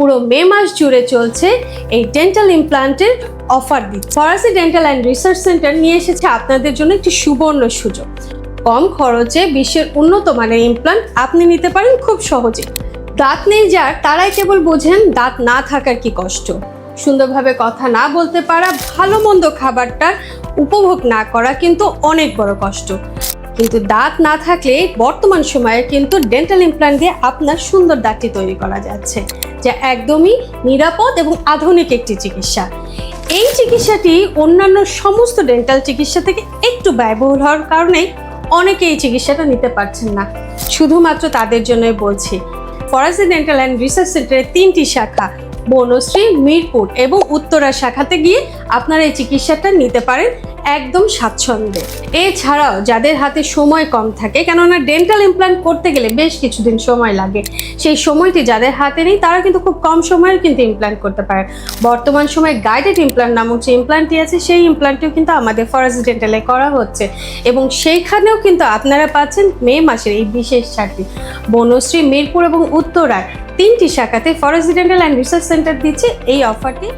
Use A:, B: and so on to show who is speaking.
A: পুরো মে মাস জুড়ে চলছে এই ডেন্টাল ইমপ্লান্টের অফার দিচ্ছে ফরাসি ডেন্টাল অ্যান্ড রিসার্চ সেন্টার নিয়ে এসেছে আপনাদের জন্য একটি সুবর্ণ সুযোগ। কম খরচে বিশ্বের উন্নত মানের ইমপ্লান্ট আপনি নিতে পারেন খুব সহজে। দাঁত নেই যার, তারাই কেবল বোঝেন দাঁত না থাকার কি কষ্ট। সুন্দরভাবে কথা না বলতে পারা, ভালো মন্দ খাবারটা উপভোগ না করা কিন্তু অনেক বড় কষ্ট। কিন্তু দাঁত না থাকলে বর্তমান সময়ে কিন্তু ডেন্টাল ইমপ্লান্ট দিয়ে আপনার সুন্দর দাঁতটি তৈরি করা যাচ্ছে, যা একদমই নিরাপদ এবং আধুনিক একটি চিকিৎসা। এই চিকিৎসাটি অন্যান্য সমস্ত ডেন্টাল চিকিৎসা থেকে একটু ব্যয়বহুল হওয়ার কারণে অনেকে এই চিকিৎসাটা নিতে পারছেন না। শুধুমাত্র তাদের জন্যই বলছি ফরাসি ডেন্টাল অ্যান্ড রিসার্চ সেন্টারের তিনটি শাখা, বনশ্রী, মিরপুর এবং উত্তরা শাখাতে গিয়ে আপনারা এই চিকিৎসাটা নিতে পারেন। একদম স্বাচ্ছন্দ্যে। এছাড়াও যাদের হাতে সময় কম থাকে, কেননা ডেন্টাল ইমপ্ল্যান্ট করতে গেলে বেশ কিছুদিন সময় লাগে। সেই সময়টি যাদের হাতে নেই, তারা কিন্তু খুব কম সময়ে কিন্তু ইমপ্ল্যান্ট করতে পারে। বর্তমান সময়ে গাইডেড ইমপ্ল্যান্ট নামক যে ইমপ্ল্যান্টটি আছে, সেই ইমপ্ল্যান্টটিও কিন্তু আমাদের ফরাসি ডেন্টালে করা হচ্ছে। এবং সেইখানেও কিন্তু আপনারা পাচ্ছেন মে মাসের এই বিশেষ ছাড়টি বনশ্রী, মিরপুর এবং উত্তরায় তিনটি শাখাতে Forest Dental and Research Centre দিচ্ছে এই অফারটি